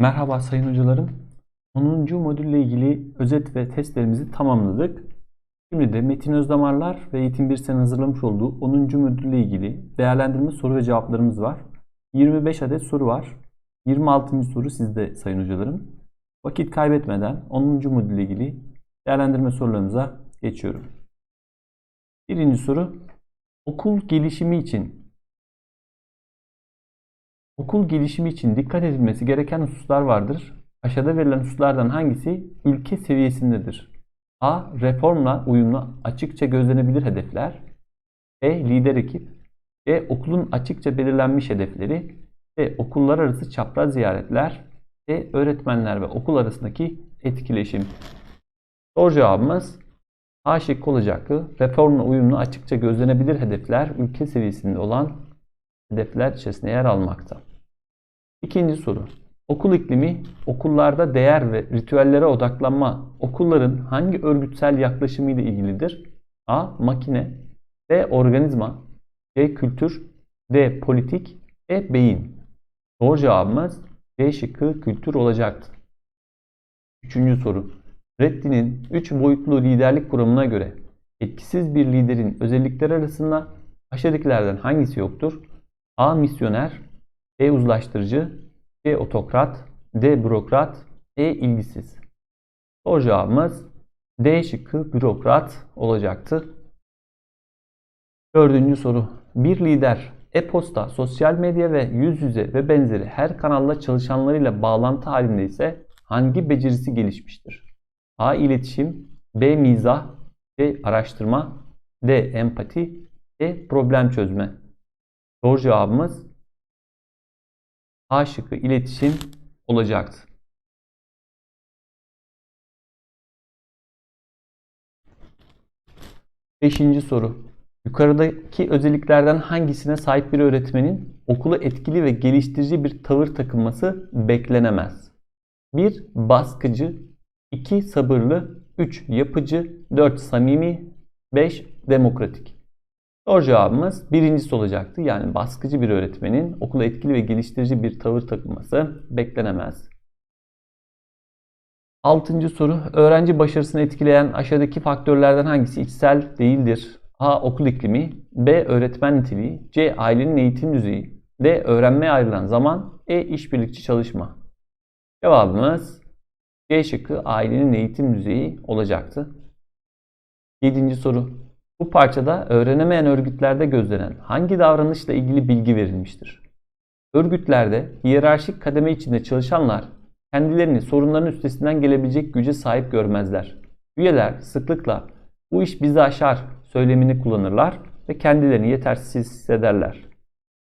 Merhaba sayın hocalarım. 10. modülle ilgili özet ve testlerimizi tamamladık. Şimdi de Metin Özdamarlar ve Eğitim 1 Sen hazırlamış olduğu 10. modülle ilgili değerlendirme soru ve cevaplarımız var. 25 adet soru var. 26. soru sizde sayın hocalarım. Vakit kaybetmeden 10. modülle ilgili değerlendirme sorularımıza geçiyorum. Birinci soru. Okul gelişimi için Okul gelişimi için dikkat edilmesi gereken hususlar vardır. Aşağıda verilen hususlardan hangisi ülke seviyesindedir? A. Reformla uyumlu açıkça gözlenebilir hedefler. B. Lider ekip. C. Okulun açıkça belirlenmiş hedefleri. D. Okullar arası çapraz ziyaretler. D. Öğretmenler ve okul arasındaki etkileşim. Doğru cevabımız A şıkkı olacaktı. Reformla uyumlu açıkça gözlenebilir hedefler ülke seviyesinde olan hedefler içerisinde yer almakta. İkinci soru. Okul iklimi, okullarda değer ve ritüellere odaklanma okulların hangi örgütsel yaklaşımıyla ilgilidir? A. Makine B. Organizma C. Kültür D. Politik E. Beyin Doğru cevabımız C şıkkı kültür olacaktı. Üçüncü soru. Reddi'nin üç boyutlu liderlik kuramına göre etkisiz bir liderin özellikleri arasında aşağıdakilerden hangisi yoktur? A. Misyoner B. Uzlaştırıcı C. Otokrat D. Bürokrat E. ilgisiz. Doğru cevabımız D şıkkı bürokrat olacaktı. Dördüncü soru. Bir lider e-posta, sosyal medya ve yüz yüze ve benzeri her kanalla çalışanlarıyla bağlantı halinde ise hangi becerisi gelişmiştir? A. İletişim B. Mizah C. Araştırma D. Empati E. Problem çözme. Doğru cevabımız A şıkkı iletişim olacaktı. Beşinci soru. Yukarıdaki özelliklerden hangisine sahip bir öğretmenin okulu etkili ve geliştirici bir tavır takınması beklenemez? 1. Baskıcı 2. Sabırlı 3. Yapıcı 4. Samimi 5. Demokratik Doğru cevabımız birincisi olacaktı. Yani baskıcı bir öğretmenin okula etkili ve geliştirici bir tavır takılması beklenemez. Altıncı soru. Öğrenci başarısını etkileyen aşağıdaki faktörlerden hangisi içsel değildir? A. Okul iklimi B. Öğretmen niteliği C. Ailenin eğitim düzeyi D. Öğrenmeye ayrılan zaman E. İşbirlikçi çalışma Cevabımız C şıkkı ailenin eğitim düzeyi olacaktı. Yedinci soru. Bu parçada öğrenemeyen örgütlerde gözlenen hangi davranışla ilgili bilgi verilmiştir? Örgütlerde hiyerarşik kademe içinde çalışanlar kendilerini sorunların üstesinden gelebilecek güce sahip görmezler. Üyeler sıklıkla bu iş bizi aşar söylemini kullanırlar ve kendilerini yetersiz hissederler.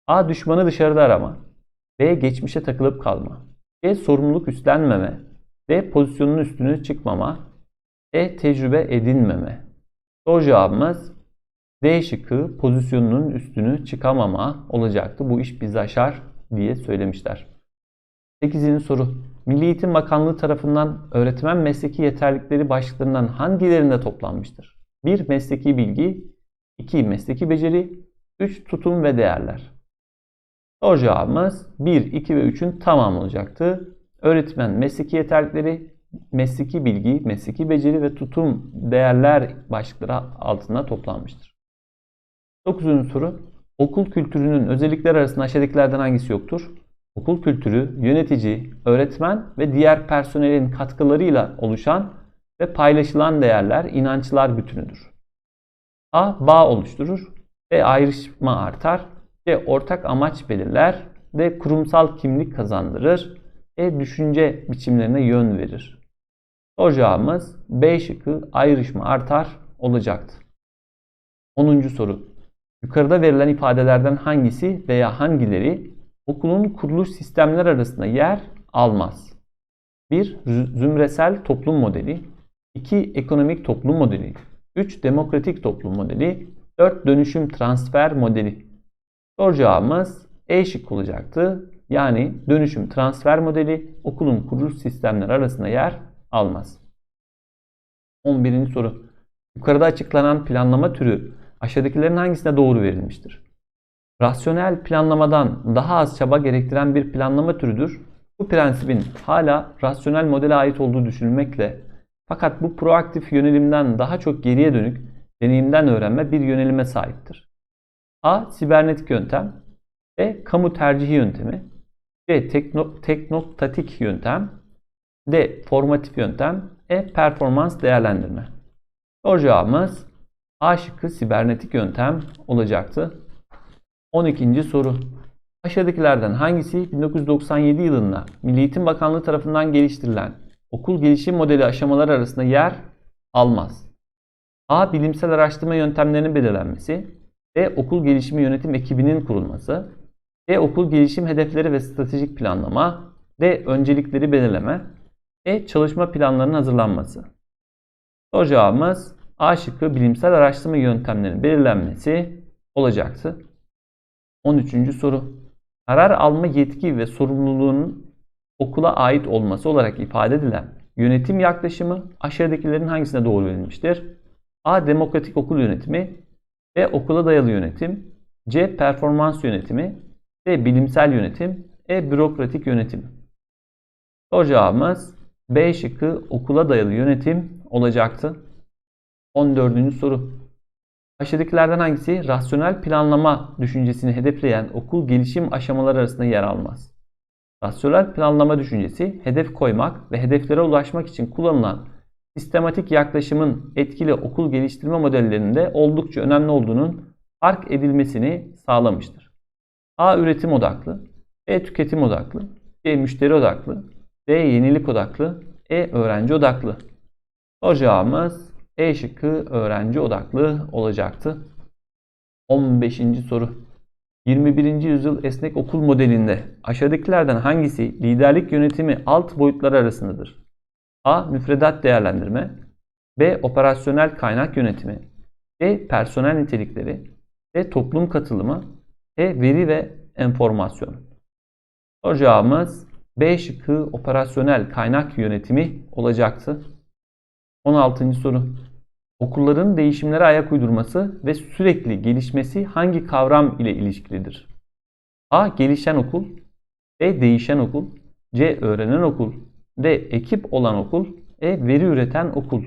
A. Düşmanı dışarıda arama. B. Geçmişe takılıp kalma. C. Sorumluluk üstlenmeme. D. Pozisyonun üstüne çıkmama. E. Tecrübe edinmeme. Doğru cevabımız D şıkkı pozisyonunun üstünü çıkamama olacaktı. Bu iş bizi aşar diye söylemişler. 8. soru. Milli Eğitim Bakanlığı tarafından öğretmen mesleki yeterlikleri başlıklarından hangilerinde toplanmıştır? 1. Mesleki bilgi 2. Mesleki beceri 3. Tutum ve değerler. Doğru cevabımız 1, 2 ve 3'ün tamamı olacaktı. Öğretmen mesleki yeterlikleri mesleki bilgi, mesleki beceri ve tutum değerler başlıkları altında toplanmıştır. 9. soru. Okul kültürünün özellikleri arasında aşağıdakilerden hangisi yoktur? Okul kültürü, yönetici, öğretmen ve diğer personelin katkılarıyla oluşan ve paylaşılan değerler, inançlar bütünüdür. A. Bağ oluşturur. B. Ayrışma artar. C. Ortak amaç belirler. D. Kurumsal kimlik kazandırır. E. Düşünce biçimlerine yön verir. Doğru cevabımız B şıkkı ayrışma artar olacaktı. 10. soru. Yukarıda verilen ifadelerden hangisi veya hangileri okulun kuruluş sistemler arasında yer almaz? 1. Zümresel toplum modeli 2. Ekonomik toplum modeli 3. Demokratik toplum modeli 4. Dönüşüm transfer modeli Doğru E şıkkı olacaktı. Yani dönüşüm transfer modeli okulun kuruluş sistemler arasında yer almaz. 11. soru. Yukarıda açıklanan planlama türü aşağıdakilerin hangisine doğru verilmiştir? Rasyonel planlamadan daha az çaba gerektiren bir planlama türüdür. Bu prensibin hala rasyonel modele ait olduğu düşünülmekle fakat bu proaktif yönelimden daha çok geriye dönük deneyimden öğrenme bir yönelime sahiptir. A. Sibernetik yöntem B. Kamu tercihi yöntemi C. Tekno, teknoktatik yöntem D. Formatif yöntem E. Performans değerlendirme Doğru cevabımız A şıkkı sibernetik yöntem olacaktı. 12. soru. Aşağıdakilerden hangisi 1997 yılında Milli Eğitim Bakanlığı tarafından geliştirilen okul gelişim modeli aşamaları arasında yer almaz? A. Bilimsel araştırma yöntemlerinin belirlenmesi. B. Okul gelişimi yönetim ekibinin kurulması. D. Okul gelişim hedefleri ve stratejik planlama. D. Öncelikleri belirleme. E. Çalışma planlarının hazırlanması. Doğru cevabımız A şıkkı bilimsel araştırma yöntemlerinin belirlenmesi olacaktı. 13. soru. Karar alma yetki ve sorumluluğunun okula ait olması olarak ifade edilen yönetim yaklaşımı aşağıdakilerin hangisine doğru verilmiştir? A. Demokratik okul yönetimi B. Okula dayalı yönetim C. Performans yönetimi D. Bilimsel yönetim E. Bürokratik yönetim Doğru cevabımız B şıkkı okula dayalı yönetim olacaktı. 14. soru. Aşağıdakilerden hangisi rasyonel planlama düşüncesini hedefleyen okul gelişim aşamaları arasında yer almaz? Rasyonel planlama düşüncesi hedef koymak ve hedeflere ulaşmak için kullanılan sistematik yaklaşımın etkili okul geliştirme modellerinde oldukça önemli olduğunun fark edilmesini sağlamıştır. A. Üretim odaklı B. Tüketim odaklı C. Müşteri odaklı D. Yenilik odaklı E. Öğrenci odaklı Doğru cevabımız E şıkkı öğrenci odaklı olacaktı. 15. soru. 21. yüzyıl esnek okul modelinde aşağıdakilerden hangisi liderlik yönetimi alt boyutları arasındadır? A. Müfredat değerlendirme B. Operasyonel kaynak yönetimi C. Personel nitelikleri D. Toplum katılımı E. Veri ve enformasyon Doğru cevabımız B şıkkı operasyonel kaynak yönetimi olacaktı. 16. soru. Okulların değişimlere ayak uydurması ve sürekli gelişmesi hangi kavram ile ilişkilidir? A. Gelişen okul B. Değişen okul C. Öğrenen okul D. Ekip olan okul E. Veri üreten okul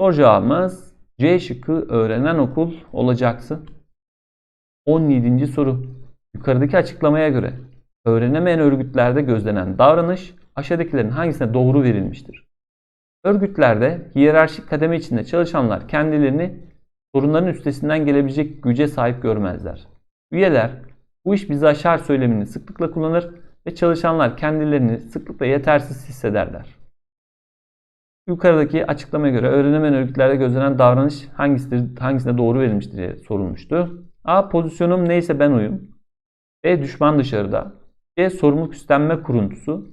Doğru cevabımız C şıkkı öğrenen okul olacaktı. 17. soru. Yukarıdaki açıklamaya göre öğrenemeyen örgütlerde gözlenen davranış aşağıdakilerin hangisine doğru verilmiştir? Örgütlerde hiyerarşik kademe içinde çalışanlar kendilerini sorunların üstesinden gelebilecek güce sahip görmezler. Üyeler bu iş bizi aşar söylemini sıklıkla kullanır ve çalışanlar kendilerini sıklıkla yetersiz hissederler. Yukarıdaki açıklamaya göre öğrenemeyen örgütlerde gözlenen davranış hangisidir, hangisine doğru verilmiştir diye sorulmuştu. A. Pozisyonum neyse ben oyum. B. Düşman dışarıda. C. Sorumluluk üstlenme kuruntusu.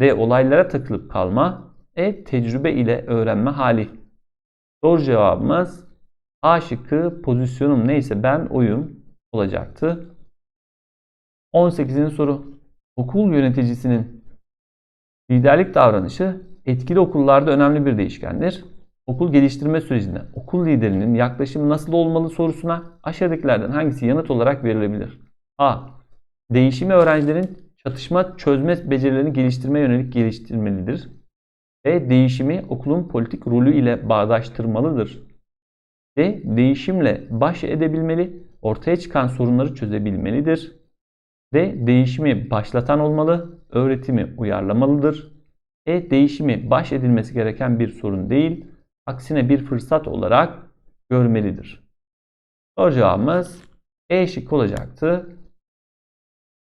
D. Olaylara takılıp kalma. E. Tecrübe ile öğrenme hali. Doğru cevabımız A şıkkı pozisyonum neyse ben oyum olacaktı. 18. soru. Okul yöneticisinin liderlik davranışı etkili okullarda önemli bir değişkendir. Okul geliştirme sürecinde okul liderinin yaklaşımı nasıl olmalı sorusuna aşağıdakilerden hangisi yanıt olarak verilebilir? A. Değişimi öğrencilerin çatışma çözme becerilerini geliştirme yönelik geliştirmelidir. B. Değişimi okulun politik rolü ile bağdaştırmalıdır. D. Değişimle baş edebilmeli, ortaya çıkan sorunları çözebilmelidir. D. Değişimi başlatan olmalı, öğretimi uyarlamalıdır. E. Değişimi baş edilmesi gereken bir sorun değil, aksine bir fırsat olarak görmelidir. Doğru cevabımız E şık olacaktı.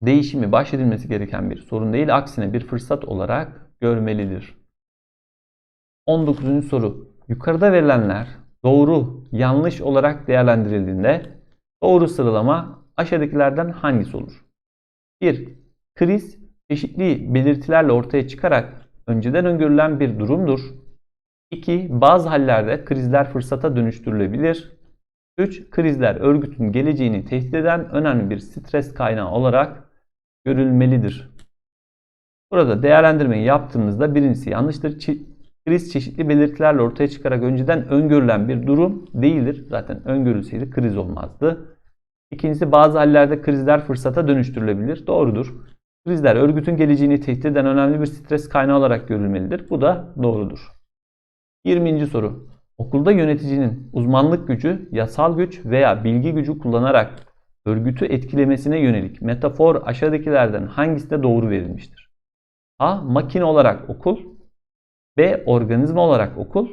Değişimi baş edilmesi gereken bir sorun değil, aksine bir fırsat olarak görmelidir. 19. soru. Yukarıda verilenler doğru, yanlış olarak değerlendirildiğinde doğru sıralama aşağıdakilerden hangisi olur? 1. Kriz çeşitli belirtilerle ortaya çıkarak önceden öngörülen bir durumdur. 2. Bazı hallerde krizler fırsata dönüştürülebilir. 3. Krizler örgütün geleceğini tehdit eden önemli bir stres kaynağı olarak görülmelidir. Burada değerlendirmeyi yaptığımızda birincisi yanlıştır. Kriz çeşitli belirtilerle ortaya çıkarak önceden öngörülen bir durum değildir. Zaten öngörülseydi kriz olmazdı. İkincisi bazı hallerde krizler fırsata dönüştürülebilir. Doğrudur. Krizler örgütün geleceğini tehdit eden önemli bir stres kaynağı olarak görülmelidir. Bu da doğrudur. 20. soru. Okulda yöneticinin uzmanlık gücü, yasal güç veya bilgi gücü kullanarak örgütü etkilemesine yönelik metafor aşağıdakilerden hangisinde doğru verilmiştir? A. Makine olarak okul B. Organizma olarak okul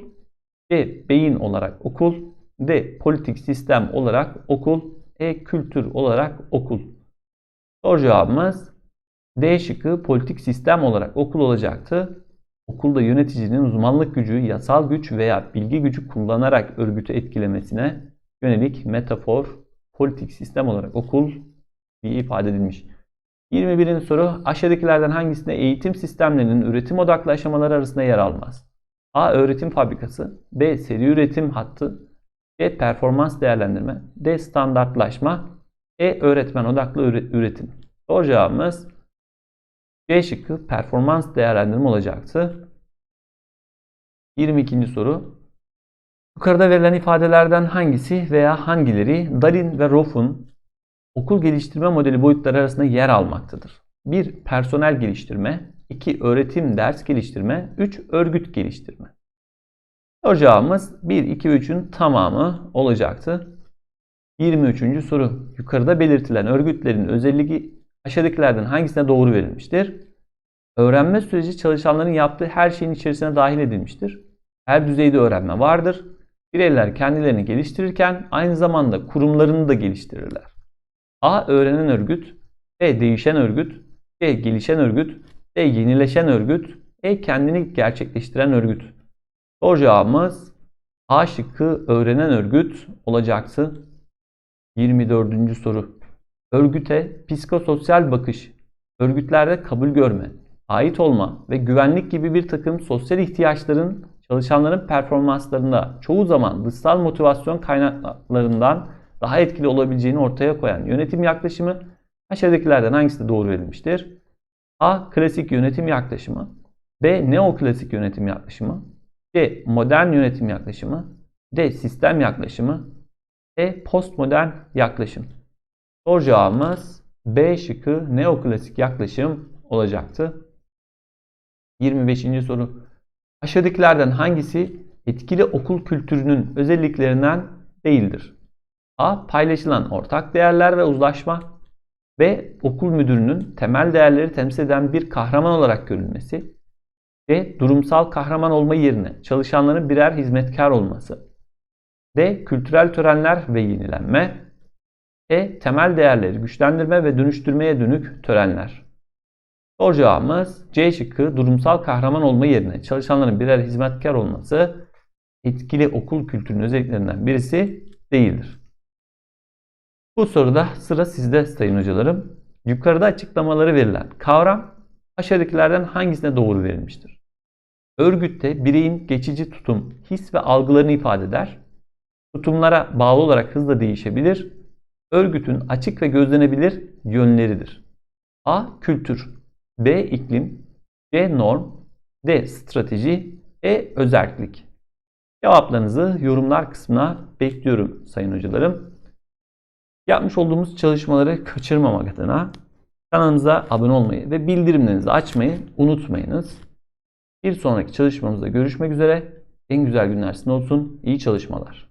C. Beyin olarak okul D. Politik sistem olarak okul E. Kültür olarak okul Doğru cevabımız D şıkkı politik sistem olarak okul olacaktı. Okulda yöneticinin uzmanlık gücü, yasal güç veya bilgi gücü kullanarak örgütü etkilemesine yönelik metafor, politik sistem olarak okul diye ifade edilmiş. 21. soru aşağıdakilerden hangisinde eğitim sistemlerinin üretim odaklı aşamaları arasında yer almaz? A. Öğretim fabrikası B. Seri üretim hattı C. Performans değerlendirme D. Standartlaşma E. Öğretmen odaklı üre- üretim Doğru cevabımız C şıkkı performans değerlendirme olacaktı. 22. soru. Yukarıda verilen ifadelerden hangisi veya hangileri Darin ve Roff'un okul geliştirme modeli boyutları arasında yer almaktadır? 1. Personel geliştirme 2. Öğretim ders geliştirme 3. Örgüt geliştirme Doğru cevabımız 1, 2 ve 3'ün tamamı olacaktı. 23. soru. Yukarıda belirtilen örgütlerin özelliği aşağıdakilerden hangisine doğru verilmiştir? Öğrenme süreci çalışanların yaptığı her şeyin içerisine dahil edilmiştir. Her düzeyde öğrenme vardır. Bireyler kendilerini geliştirirken aynı zamanda kurumlarını da geliştirirler. A. Öğrenen örgüt B. Değişen örgüt C. Gelişen örgüt D. Yenileşen örgüt E. Kendini gerçekleştiren örgüt Doğru cevabımız A şıkkı öğrenen örgüt olacaktı. 24. soru. Örgüte psikososyal bakış, örgütlerde kabul görme, ait olma ve güvenlik gibi bir takım sosyal ihtiyaçların çalışanların performanslarında çoğu zaman dışsal motivasyon kaynaklarından daha etkili olabileceğini ortaya koyan yönetim yaklaşımı aşağıdakilerden hangisi doğru verilmiştir? A. Klasik yönetim yaklaşımı B. Neoklasik yönetim yaklaşımı C. Modern yönetim yaklaşımı D. Sistem yaklaşımı E. Postmodern yaklaşım Doğru cevabımız B şıkkı neoklasik yaklaşım olacaktı. 25. soru. Aşağıdakilerden hangisi etkili okul kültürünün özelliklerinden değildir? A. Paylaşılan ortak değerler ve uzlaşma. B. Okul müdürünün temel değerleri temsil eden bir kahraman olarak görülmesi. C. Durumsal kahraman olma yerine çalışanların birer hizmetkar olması. D. Kültürel törenler ve yenilenme. E. Temel değerleri güçlendirme ve dönüştürmeye dönük törenler. Doğru cevabımız C şıkkı durumsal kahraman olma yerine çalışanların birer hizmetkar olması etkili okul kültürünün özelliklerinden birisi değildir. Bu soruda sıra sizde sayın hocalarım. Yukarıda açıklamaları verilen kavram aşağıdakilerden hangisine doğru verilmiştir? Örgütte bireyin geçici tutum, his ve algılarını ifade eder. Tutumlara bağlı olarak hızla değişebilir. Örgütün açık ve gözlenebilir yönleridir. A. Kültür B. iklim C. Norm D. Strateji E. Özellik Cevaplarınızı yorumlar kısmına bekliyorum sayın hocalarım. Yapmış olduğumuz çalışmaları kaçırmamak adına kanalımıza abone olmayı ve bildirimlerinizi açmayı unutmayınız. Bir sonraki çalışmamızda görüşmek üzere. En güzel günler sizin olsun. İyi çalışmalar.